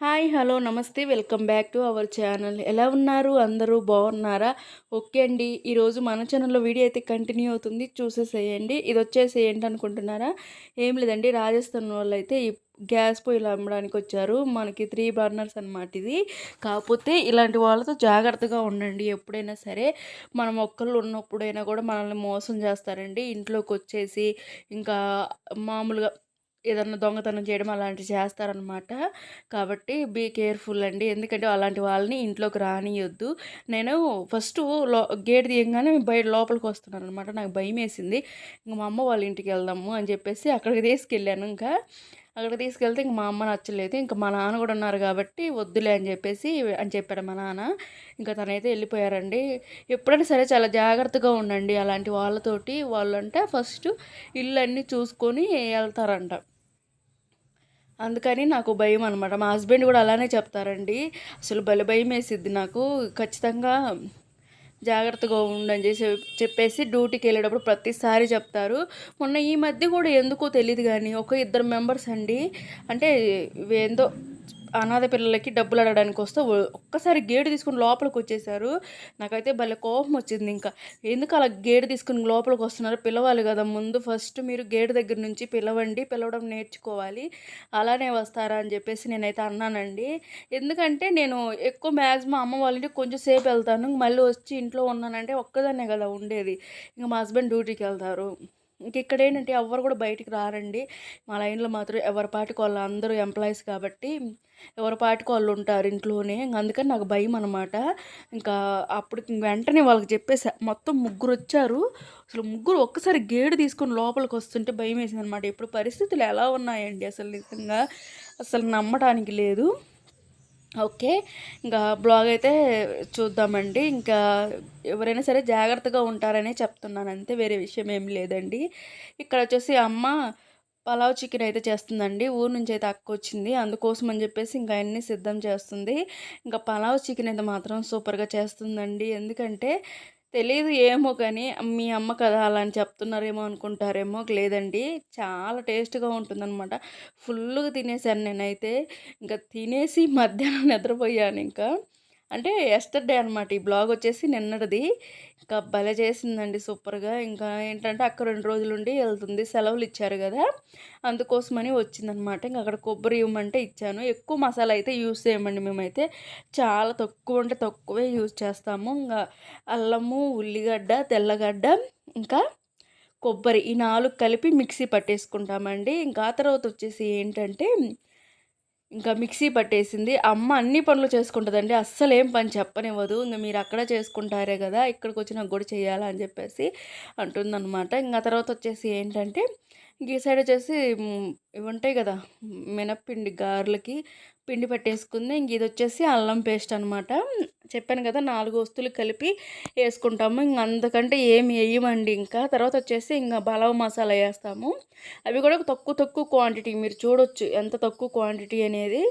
Hi hello నమస్తే welcome back to our channel. ఎలా ఉన్నారు? అందరూ బాగున్నారా? ఓకే అండి ఈరోజు మన ఛానల్లో వీడియో అయితే కంటిన్యూ అవుతుంది. చూసేసేయండి. ఇది వచ్చేసి ఏంటనుకుంటున్నారా? ఏం లేదండి రాజస్థాన్ వాళ్ళు అయితే ఈ గ్యాస్ పొయ్యిలు అమ్మడానికి వచ్చారు. మనకి త్రీ బర్నర్స్ అనమాట ఇది. కాకపోతే ఇలాంటి వాళ్ళతో జాగ్రత్తగా ఉండండి ఎప్పుడైనా సరే. మనం ఒక్కళ్ళు ఉన్నప్పుడైనా కూడా మనల్ని మోసం చేస్తారండి. ఇంట్లోకి వచ్చేసి ఇంకా మామూలుగా ఏదన్నా దొంగతనం చేయడం అలాంటివి చేస్తారనమాట కాబట్టి బీ కేర్ఫుల్ అండి. ఎందుకంటే అలాంటి వాళ్ళని ఇంట్లోకి రానియొద్దు. నేను ఫస్ట్లో గేట్ తీయగానే బయట లోపలికి వస్తున్నాను అనమాట నాకు భయం వేసింది. ఇంక మా అమ్మ వాళ్ళ ఇంటికి వెళ్దాము అని చెప్పేసి అక్కడికి తీసుకెళ్ళాను ఇంకా. అక్కడ తీసుకెళ్తే ఇంక మా అమ్మ నచ్చలేదు. ఇంకా మా నాన్న కూడా ఉన్నారు కాబట్టి వద్దులే అని చెప్పేసి అని చెప్పాడు మా నాన్న. ఇంకా తనైతే వెళ్ళిపోయారండి. ఎప్పుడైనా సరే చాలా జాగ్రత్తగా ఉండండి. అలాంటి వాళ్ళతోటి వాళ్ళంటే ఫస్ట్ ఇల్లు అన్నీ చూసుకొని వెళ్తారంట. అందుకని నాకు భయం అనమాట మా హస్బెండ్ కూడా అలానే చెప్తారండి. అసలు బలి భయం వేసిద్ది నాకు. ఖచ్చితంగా జాగ్రత్తగా ఉండని చేసి చెప్పేసి డ్యూటీకి వెళ్ళేటప్పుడు ప్రతిసారి చెప్తారు. మొన్న ఈ మధ్య కూడా ఎందుకో తెలియదు కానీ ఒక ఇద్దరు మెంబర్స్ అండి. అంటే ఏందో అనాథ పిల్లలకి డబ్బులు అడగడానికి వస్తే ఒక్కసారి గేటు తీసుకుని లోపలికి వచ్చేసారు. నాకైతే భలే కోపం వచ్చింది ఇంకా. ఎందుకు అలా గేటు తీసుకుని లోపలికి వస్తున్నారు? పిలవాలి కదా ముందు ఫస్ట్ మీరు గేటు దగ్గర నుంచి పిలవండి పిలవడం నేర్చుకోవాలి. అలానే వస్తారా అని చెప్పేసి నేనైతే అన్నానండి. ఎందుకంటే నేను ఎక్కువ మ్యాక్సిమం అమ్మ వాళ్ళని కొంచెం సేపు వెళ్తాను. మళ్ళీ వచ్చి ఇంట్లో ఉన్నానంటే ఒక్కదాన్నే కదా ఉండేది. ఇంకా మా హస్బెండ్ డ్యూటీకి వెళ్తారు. ఇంక ఇక్కడ ఏంటంటే ఎవరు కూడా బయటికి రారండి. మా లైన్లో మాత్రం ఎవరి పాటికి వాళ్ళు అందరూ ఎంప్లాయీస్ కాబట్టి ఎవరి పాటికి వాళ్ళు ఉంటారు ఇంట్లోనే. అందుకని నాకు భయం అనమాట ఇంకా అప్పుడు వెంటనే వాళ్ళకి చెప్పేసా. మొత్తం ముగ్గురు వచ్చారు. అసలు ముగ్గురు ఒక్కసారి గేడు తీసుకొని లోపలికి వస్తుంటే భయం వేసింది అనమాట ఇప్పుడు పరిస్థితులు ఎలా ఉన్నాయండి అసలు నిజంగా? అసలు నమ్మటానికి లేదు. ఓకే. ఇంకా బ్లాగ్ అయితే చూద్దామండి. ఇంకా ఎవరైనా సరే జాగ్రత్తగా ఉంటారనే చెప్తున్నాను. అంతే వేరే విషయం ఏం లేదండి. ఇక్కడ వచ్చేసి అమ్మ పలావ్ చికెన్ అయితే చేస్తుందండి. ఊరు నుంచి అయితే అక్క వచ్చింది. అందుకోసం అని చెప్పేసి ఇంకా అన్ని సిద్ధం చేస్తుంది. ఇంకా పలావ్ చికెన్ అయితే మాత్రం సూపర్గా చేస్తుందండి. ఎందుకంటే తెలియదు ఏమో కానీ మీ అమ్మ కదా అలా అని చెప్తున్నారేమో అనుకుంటారేమో లేదండి. చాలా టేస్ట్గా ఉంటుందన్నమాట. ఫుల్గా తినేసాను నేనైతే. ఇంకా తినేసి మధ్యాహ్నం నిద్రపోయాను ఇంకా. అంటే ఎస్టర్డే అనమాట ఈ బ్లాగ్ వచ్చేసి నిన్నటిది. ఇంకా భలే చేసిందండి సూపర్గా. ఇంకా ఏంటంటే అక్కడ రెండు రోజులుండి వెళ్తుంది సెలవులు ఇచ్చారు కదా. అందుకోసమని వచ్చిందనమాట ఇంకా అక్కడ కొబ్బరి ఇవ్వమంటే ఇచ్చాను. ఎక్కువ మసాలా అయితే యూస్ చేయమండి మేమైతే. చాలా తక్కువ అంటే తక్కువే యూజ్ చేస్తాము. ఇంకా అల్లము ఉల్లిగడ్డ తెల్లగడ్డ ఇంకా కొబ్బరి ఈ నాలుగు కలిపి మిక్సీ పట్టేసుకుంటామండి. ఇంకా ఆ తర్వాత వచ్చేసి ఏంటంటే ఇంకా మిక్సీ పట్టేసింది. అమ్మ అన్ని పనులు చేసుకుంటుందండి. అస్సలు ఏం పని చెప్పనివ్వదు. ఇంకా మీరు అక్కడ చేసుకుంటారే కదా ఇక్కడికి వచ్చి నాకు కూడా చేయాలా అని చెప్పేసి అంటుందన్నమాట. ఇంకా తర్వాత వచ్చేసి ఏంటంటే ఈ సైడ్ వచ్చేసి ఇవి ఉంటాయి కదా మినప్పిండి గారెలకి పిండి పట్టేసుకుంది. ఇంక ఇది వచ్చేసి అల్లం పేస్ట్ అనమాట చెప్పాను కదా నాలుగు వస్తువులు కలిపి వేసుకుంటాము. ఇంక అందుకంటే ఏమి వేయమండి ఇంకా. తర్వాత వచ్చేసి ఇంకా బలవ మసాలా వేస్తాము. అవి కూడా తక్కువ తక్కువ క్వాంటిటీ మీరు చూడొచ్చు ఎంత తక్కువ క్వాంటిటీ అనేది.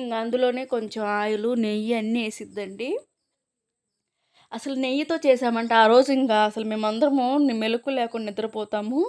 ఇంకా అందులోనే కొంచెం ఆయిల్ నెయ్యి అన్నీ వేసిద్దండి. అసలు నెయ్యితో చేసామంటే ఆ రోజు ఇంకా అసలు మేమందరము మెలకు లేకుండా నిద్రపోతాము.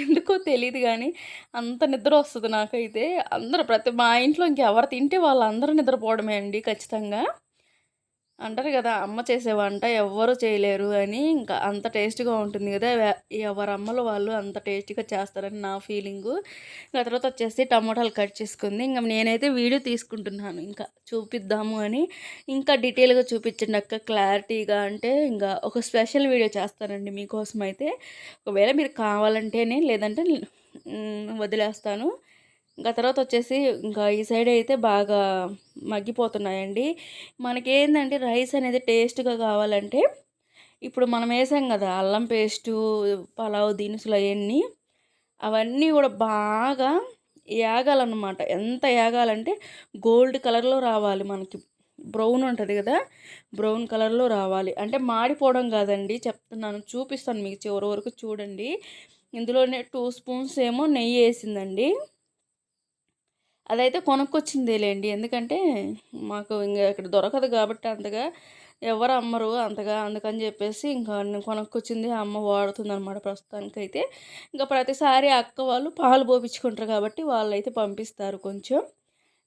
ఎందుకో తెలియదు కానీ అంత నిద్ర వస్తుంది నాకైతే. అందరూ ప్రతి మా ఇంట్లో ఇంకెవరు తింటే వాళ్ళందరూ నిద్రపోవడమే అండి ఖచ్చితంగా. అంటారు కదా అమ్మ చేసే వంట ఎవ్వరు చేయలేరు అని ఇంకా అంత టేస్ట్గా ఉంటుంది కదా ఎవరి అమ్మలు వాళ్ళు అంత టేస్ట్గా చేస్తారని నా ఫీలింగు. ఇంకా తర్వాత వచ్చేసి టమాటాలు కట్ చేసుకుంది. ఇంకా నేనైతే వీడియో తీసుకుంటున్నాను ఇంకా చూపిద్దాము అని. ఇంకా డీటెయిల్గా చూపించండి అక్క క్లారిటీగా అంటే ఇంకా ఒక స్పెషల్ వీడియో చేస్తానండి మీకోసం అయితే ఒకవేళ మీరు కావాలంటేనే లేదంటే వదిలేస్తాను. ఇంకా తర్వాత వచ్చేసి ఇంకా ఈ సైడ్ అయితే బాగా మగ్గిపోతున్నాయండి. మనకేందంటే రైస్ అనేది టేస్ట్గా కావాలంటే ఇప్పుడు మనం వేసాం కదా అల్లం పేస్టు పలావ్ దినుసులు అవన్నీ అవన్నీ కూడా బాగా యాగాలన్నమాట. ఎంత యాగాలంటే గోల్డ్ కలర్లో రావాలి మనకి. బ్రౌన్ ఉంటుంది కదా బ్రౌన్ కలర్లో రావాలి. అంటే మాడిపోవడం కాదండి చెప్తున్నాను చూపిస్తాను మీకు చివరి వరకు చూడండి. ఇందులోనే టూ స్పూన్స్ ఏమో నెయ్యి వేసిందండి అదైతే కొనుక్కొచ్చిందేలేండి. ఎందుకంటే మాకు ఇంకా ఇక్కడ దొరకదు కాబట్టి అంతగా ఎవరు అమ్మరు అంతగా అందుకని చెప్పేసి ఇంకా కొనుక్కొచ్చింది అమ్మ వాడుతుంది అనమాట ప్రస్తుతానికి అయితే ఇంకా ప్రతిసారి అక్క వాళ్ళు పాలు పోపించుకుంటారు కాబట్టి వాళ్ళు అయితే పంపిస్తారు కొంచెం.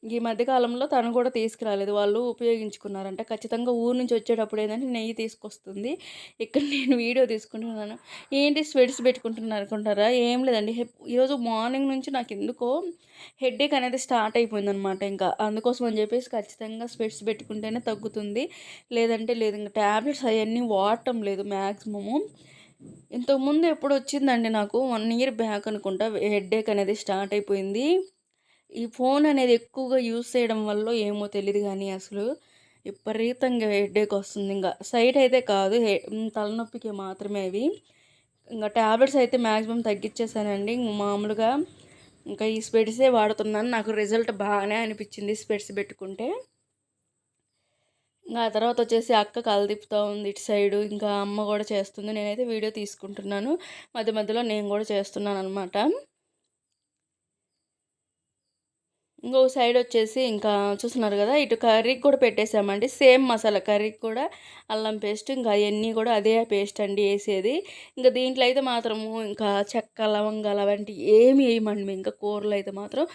ఈ మధ్యకాలంలో తను కూడా తీసుకురాలేదు. వాళ్ళు ఉపయోగించుకున్నారంట. ఖచ్చితంగా ఊరు నుంచి వచ్చేటప్పుడు ఏంటంటే నెయ్యి తీసుకొస్తుంది. ఇక్కడ నేను వీడియో తీసుకుంటున్నాను. ఏంటి స్వెట్స్ పెట్టుకుంటున్నారు అనుకుంటారా? ఏం లేదండి. ఈరోజు మార్నింగ్ నుంచి నాకు ఎందుకో హెడ్ఏక్ అనేది స్టార్ట్ అయిపోయింది అనమాట ఇంకా. అందుకోసం అని చెప్పేసి ఖచ్చితంగా స్వెట్స్ పెట్టుకుంటేనే తగ్గుతుంది. లేదంటే లేదు ఇంకా ట్యాబ్లెట్స్ అవన్నీ వాడటం లేదు మ్యాక్సిమము ఇంతకుముందు ఎప్పుడు వచ్చిందండి నాకు? వన్ ఇయర్ బ్యాక్ అనుకుంటా హెడ్ఏక్ అనేది స్టార్ట్ అయిపోయింది. ఈ ఫోన్ అనేది ఎక్కువగా యూస్ చేయడం వల్ల ఏమో తెలియదు కానీ అసలు విపరీతంగా హెడ్ఏక్ వస్తుంది. ఇంకా సైట్ అయితే కాదు. తలనొప్పికి మాత్రమే అవి. ఇంకా ట్యాబ్లెట్స్ అయితే మ్యాక్సిమం తగ్గించేసానండి మామూలుగా ఇంకా ఈ స్పెడ్సే వాడుతున్నాను. నాకు రిజల్ట్ బాగానే అనిపించింది స్పెడ్స్ పెట్టుకుంటే. ఇంకా ఆ తర్వాత వచ్చేసి అక్క కలదిప్పుతూ ఉంది ఇటు సైడు ఇంకా అమ్మ కూడా చేస్తుంది. నేనైతే వీడియో తీసుకుంటున్నాను. మధ్య మధ్యలో నేను కూడా చేస్తున్నాను అనమాట ఇంకో సైడ్ వచ్చేసి ఇంకా చూస్తున్నారు కదా ఇటు కర్రీకి కూడా పెట్టేసామండి. సేమ్ మసాలా కర్రీకి కూడా అల్లం పేస్ట్ ఇంకా అవన్నీ కూడా అదే పేస్ట్ అండి వేసేది. ఇంకా దీంట్లో అయితే మాత్రము ఇంకా చెక్క లవంగాలు అవంటి ఏమి వేయమండి ఇంకా కూరలు అయితే మాత్రం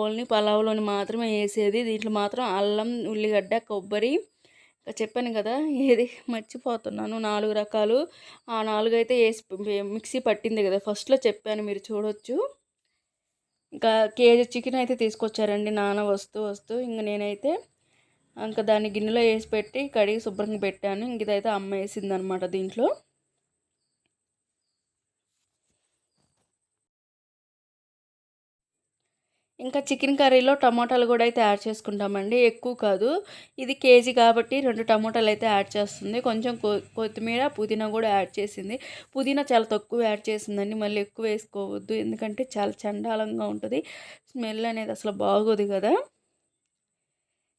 ఓన్లీ పలావ్లోని మాత్రమే వేసేది. దీంట్లో మాత్రం అల్లం ఉల్లిగడ్డ కొబ్బరి ఇంకా చెప్పాను కదా ఏది మర్చిపోతున్నాను. నాలుగు రకాలు. ఆ నాలుగు అయితే వేసి మిక్సీ పట్టింది కదా ఫస్ట్లో చెప్పాను మీరు చూడొచ్చు. ఇంకా కేజీ చికెన్ అయితే తీసుకొచ్చారండి నాన్న వస్తూ వస్తూ. ఇంక నేనైతే ఇంకా దాన్ని గిన్నెలో వేసి పెట్టి కడిగి శుభ్రంగా పెట్టాను. ఇంక ఇదైతే అమ్మ వేసింది అనమాట దీంట్లో. ఇంకా చికెన్ కర్రీలో టమాటాలు కూడా అయితే యాడ్ చేసుకుంటామండి. ఎక్కువ కాదు. ఇది కేజీ కాబట్టి రెండు టమాటాలు అయితే యాడ్ చేస్తుంది. కొంచెం కొత్తిమీర పుదీనా కూడా యాడ్ చేసింది. పుదీనా చాలా తక్కువ యాడ్ చేసిందండి. మళ్ళీ ఎక్కువ వేసుకోవద్దు. ఎందుకంటే చాలా చండాలంగా ఉంటుంది. స్మెల్ అనేది అసలు బాగోదు కదా.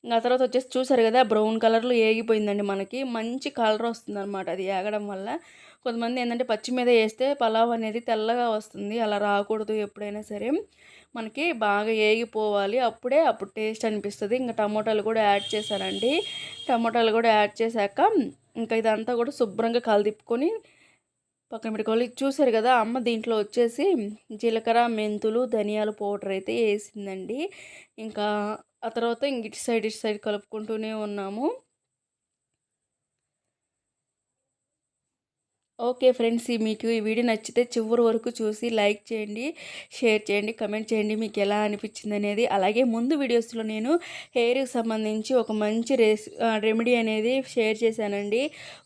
ఇంకా తర్వాత వచ్చేసి చూసారు కదా బ్రౌన్ కలర్లో ఏగిపోయిందండి మనకి. మంచి కలర్ వస్తుంది అనమాట అది ఏగడం వల్ల. కొంతమంది ఏంటంటే పచ్చి మీద వేస్తే పలావ్ అనేది తెల్లగా వస్తుంది అలా రాకూడదు ఎప్పుడైనా సరే. మనకి బాగా ఏగిపోవాలి అప్పుడే అప్పుడు టేస్ట్ అనిపిస్తుంది. ఇంకా టమోటాలు కూడా యాడ్ చేశానండి. టమోటాలు కూడా యాడ్ చేశాక ఇంకా ఇదంతా కూడా శుభ్రంగా కలదిప్పుకొని పక్కన పెట్టుకోవాలి. చూసారు కదా అమ్మ దీంట్లో వచ్చేసి జీలకర్ర మెంతులు ధనియాల పౌడర్ అయితే వేసిందండి. ఇంకా ఆ తర్వాత ఇంక ఇటు సైడ్ ఇటు సైడ్ కలుపుకుంటూనే ఉన్నాము. ఓకే ఫ్రెండ్స్ మీకు ఈ వీడియో నచ్చితే చివరి వరకు చూసి లైక్ చేయండి షేర్ చేయండి కమెంట్ చేయండి మీకు ఎలా అనిపించింది అనేది. అలాగే ముందు వీడియోస్లో నేను హెయిర్కి సంబంధించి ఒక మంచి రెస్ రెమెడీ అనేది షేర్ చేశానండి.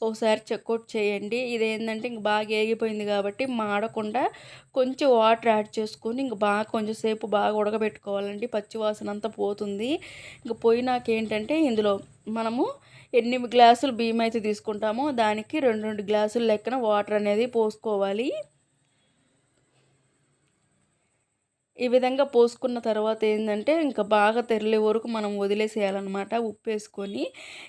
ఒకసారి చెక్అవుట్ చేయండి. ఇదేంటంటే ఇంక బాగా ఏగిపోయింది కాబట్టి మాడకుండా కొంచెం వాటర్ యాడ్ చేసుకొని ఇంక బాగా కొంచెం సేపు బాగా ఉడకబెట్టుకోవాలండి. పచ్చివాసన అంతా పోతుంది. ఇంక పోయినాకేంటంటే ఇందులో మనము ఎన్ని గ్లాసులు బియ్యం అయితే తీసుకుంటామో దానికి రెండు రెండు గ్లాసులు లెక్కన వాటర్ అనేది పోసుకోవాలి. ఈ విధంగా పోసుకున్న తర్వాత ఏంటంటే ఇంకా బాగా తెరలే వరకు మనం వదిలేసేయాలన్నమాట ఉప్పు వేసుకొని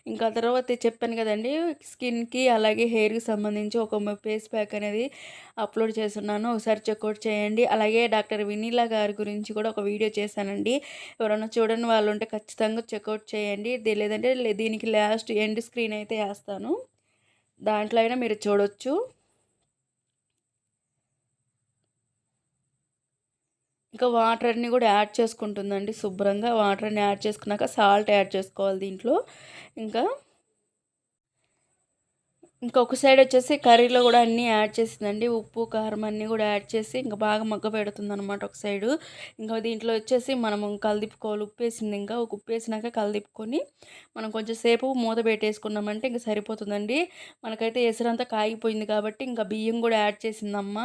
ఇంకా తర్వాత చెప్పాను కదండి స్కిన్కి అలాగే హెయిర్కి సంబంధించి ఒక ఫేస్ ప్యాక్ అనేది అప్లోడ్ చేస్తున్నాను. ఒకసారి చెక్అవుట్ చేయండి. అలాగే డాక్టర్ వినీలా గారి గురించి కూడా ఒక వీడియో చేశానండి. ఎవరైనా చూడని వాళ్ళు ఉంటే ఖచ్చితంగా చెక్అవుట్ చేయండి. లేదంటే దీనికి లాస్ట్ ఎండ్ స్క్రీన్ అయితే వేస్తాను. దాంట్లో అయినా మీరు చూడొచ్చు. ఇంకా వాటర్ అన్నీ కూడా యాడ్ చేసుకుంటుందండి శుభ్రంగా. వాటర్ యాడ్ చేసుకున్నాక సాల్ట్ యాడ్ చేసుకోవాలి దీంట్లో. ఇంకా ఇంకొక సైడ్ వచ్చేసి కర్రీలో కూడా అన్నీ యాడ్ చేసిందండి. ఉప్పు కారం అన్నీ కూడా యాడ్ చేసి ఇంకా బాగా మగ్గ పెడుతుంది అనమాట ఒక సైడు. ఇంకా దీంట్లో వచ్చేసి మనం కలదిప్పుకోవాలి. ఉప్పు వేసింది ఇంకా. ఒక ఉప్పు వేసినాక కలదిప్పుకొని మనం కొంచెం సేపు మూత పెట్టేసుకున్నామంటే ఇంకా సరిపోతుందండి. మనకైతే ఎసరంతా కాగిపోయింది కాబట్టి ఇంకా బియ్యం కూడా యాడ్ చేసిందమ్మ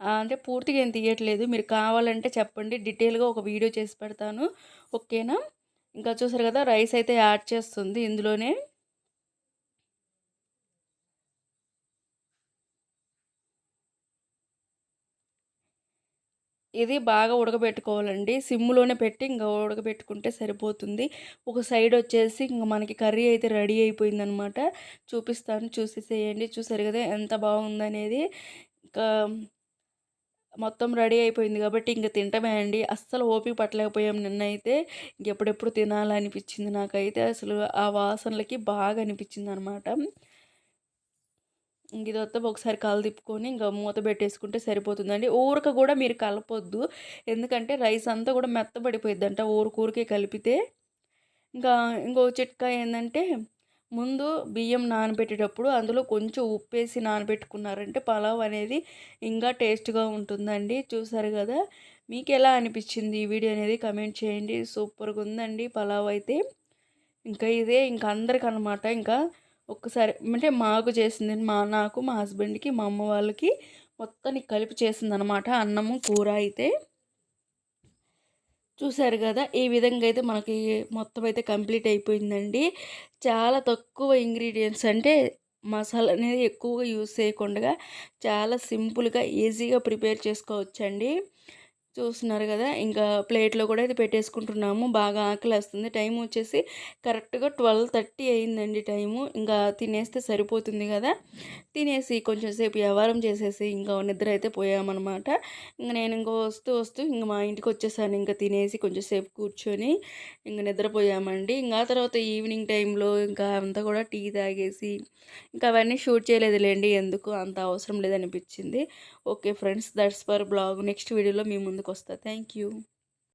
అంటే పూర్తిగా ఏం తీయట్లేదు. మీరు కావాలంటే చెప్పండి. డీటెయిల్గా ఒక వీడియో చేసి పెడతాను. ఓకేనా? ఇంకా చూసారు కదా రైస్ అయితే యాడ్ చేస్తుంది ఇందులోనే. ఇది బాగా ఉడకబెట్టుకోవాలండి. సిమ్లోనే పెట్టి ఇంకా ఉడకబెట్టుకుంటే సరిపోతుంది. ఒక సైడ్ వచ్చేసి ఇంకా మనకి కర్రీ అయితే రెడీ అయిపోయిందనమాట. చూపిస్తాను చూసేసేయండి. చూసారు కదా ఎంత బాగుందనేది. ఇంకా మొత్తం రెడీ అయిపోయింది కాబట్టి ఇంక తింటమే అండి. అస్సలు ఓపిక పట్టలేకపోయాం నిన్నైతే. ఇంకెప్పుడెప్పుడు తినాలనిపించింది నాకైతే అసలు ఆ వాసనలకి బాగా అనిపించింది అనమాట ఇంక ఇది వస్తే ఒకసారి కళ్ళు తిప్పుకొని ఇంకా మూత పెట్టేసుకుంటే సరిపోతుందండి. ఊరక కూడా మీరు కలపొద్దు. ఎందుకంటే రైస్ అంతా కూడా మెత్తబడిపోయిద్దంట ఊరికే కలిపితే. ఇంకా ఇంకో చిట్కా ఏంటంటే ముందు బియ్యం నానబెట్టేటప్పుడు అందులో కొంచెం ఉప్పేసి నానబెట్టుకున్నారంటే పలావ్ అనేది ఇంకా టేస్ట్గా ఉంటుందండి. చూసారు కదా? మీకు ఎలా అనిపించింది ఈ వీడియో అనేది కమెంట్ చేయండి. సూపర్గా ఉందండి పలావ్ అయితే. ఇంకా ఇదే ఇంకా అందరికి అనమాట ఇంకా ఒక్కసారి అంటే మాకు చేసింది మా నాకు మా హస్బెండ్కి మా అమ్మ వాళ్ళకి మొత్తానికి కలిపి చేసింది అనమాట అన్నము కూర అయితే. చూసారు కదా? ఈ విధంగా అయితే మనకి మొత్తం అయితే కంప్లీట్ అయిపోయిందండి. చాలా తక్కువ ఇంగ్రీడియంట్స్ అంటే మసాలా అనేది ఎక్కువగా యూస్ చేయకుండా చాలా సింపుల్గా ఈజీగా ప్రిపేర్ చేసుకోవచ్చండి. చూస్తున్నారు కదా ఇంకా ప్లేట్లో కూడా ఇది పెట్టేసుకుంటున్నాము. బాగా ఆకలి వస్తుంది టైం వచ్చేసి కరెక్ట్గా ట్వెల్వ్ థర్టీ అయిందండి టైము. ఇంకా తినేస్తే సరిపోతుంది కదా. తినేసి కొంచెం సేపు వ్యవహారం చేసేసి ఇంకా నిద్ర అయితే పోయామన్నమాట. ఇంకా నేను ఇంకో వస్తూ వస్తూ ఇంక మా ఇంటికి వచ్చేసాను. ఇంకా తినేసి కొంచెం సేపు కూర్చొని ఇంకా నిద్రపోయామండి. ఇంకా తర్వాత ఈవినింగ్ టైంలో ఇంకా అంతా కూడా టీ తాగేసి ఇంకా అవన్నీ షూట్ చేయలేదులేండి. ఎందుకు? అంత అవసరం లేదనిపించింది. Okay friends that's for blog. Next వీడియోలో మీ ముందుకు Costa. Thank you.